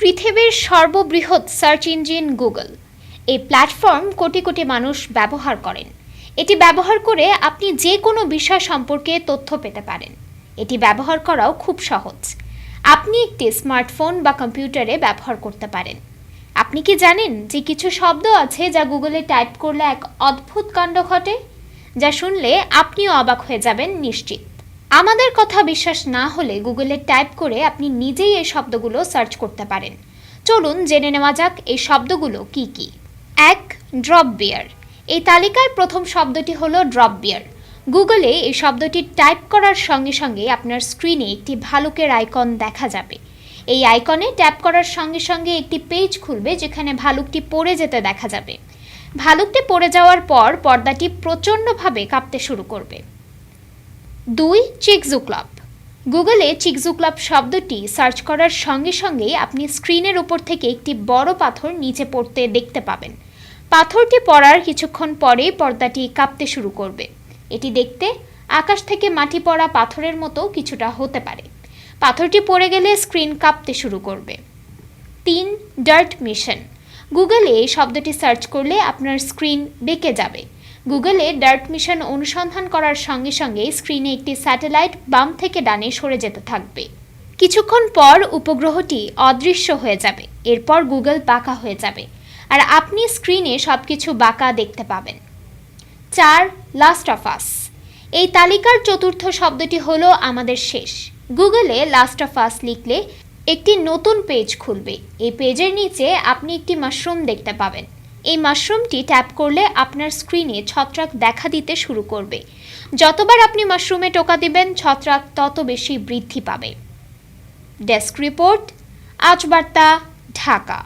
পৃথিবীর সর্ববৃহৎ search engine Google. এই প্ল্যাটফর্ম কোটি কোটি মানুষ ব্যবহার করেন। এটি ব্যবহার করে আপনি যে কোনো বিষয় সম্পর্কে তথ্য পেতে পারেন। এটি ব্যবহার করাও খুব সহজ। আপনি একটি স্মার্টফোন বা কম্পিউটারে ব্যবহার করতে পারেন। আপনি কি জানেন যে কিছু শব্দ আছে যা গুগলে টাইপ করলে এক অদ্ভুত কাণ্ড ঘটে? যা শুনলে আপনিও অবাক হয়ে যাবেন নিশ্চিত। আমাদের কথা বিশ্বাস না হলে গুগলে টাইপ করে আপনি নিজেই এই শব্দগুলো সার্চ করতে পারেন। চলুন জেনে নেওয়া যাক এই শব্দগুলো কি কি। এক, ড্রপ বিয়ার। এই তালিকায় প্রথম শব্দটি হলো ড্রপ বিয়ার। গুগলে এই শব্দটি টাইপ করার সঙ্গে সঙ্গে আপনার স্ক্রিনে একটি ভালুকের আইকন দেখা যাবে। এই আইকনে ট্যাপ করার সঙ্গে সঙ্গে একটি পেজ খুলবে যেখানে ভালুকটি পড়ে যেতে দেখা যাবে। ভালুকটি পড়ে যাওয়ার পর পর্দাটি প্রচণ্ডভাবে কাঁপতে শুরু করবে। দুই চিকজু ক্লাব গুগলে চিকজু ক্লাব শব্দটি সার্চ করার সঙ্গে সঙ্গেই আপনি স্ক্রিনের উপর থেকে একটি বড় পাথর নিচে পড়তে দেখতে পাবেন। পাথরটি পড়ার কিছুক্ষণ পরেই পর্দাটি কাঁপতে শুরু করবে। এটি দেখতে আকাশ থেকে মাটি পড়া পাথরের মতো কিছুটা হতে পারে। পাথরটি পড়ে গেলে স্ক্রিন কাঁপতে শুরু করবে। তিন ডার্ট মিশন গুগলে এই শব্দটি সার্চ করলে আপনার স্ক্রিন বেঁকে যাবে। গুগলে ডার্ট মিশন অনুসন্ধান করার সঙ্গে সঙ্গে স্ক্রিনে একটি স্যাটেলাইট বাম থেকে ডানে সরে যেতে থাকবে। কিছুক্ষণ পর উপগ্রহটি অদৃশ্য হয়ে যাবে। এরপর গুগল বাঁকা হয়ে যাবে। আর আপনি স্ক্রিনে সব কিছু বাঁকা দেখতে পাবেন। চার লাস্ট অফ আস এই তালিকার চতুর্থ শব্দটি হলো আমাদের শেষ। গুগলে লাস্ট অফ আস লিখলে একটি নতুন পেজ খুলবে। এই পেজের নিচে আপনি একটি মাশরুম দেখতে পাবেন। এই মাশরুমটি ট্যাপ করলে আপনার স্ক্রিনে ছত্রাক দেখা দিতে শুরু করবে। যতবার আপনি মাশরুমে টোকা দিবেন, ছত্রাক তত বেশি বৃদ্ধি পাবে। ডেস্ক রিপোর্ট আজ বার্তা ঢাকা।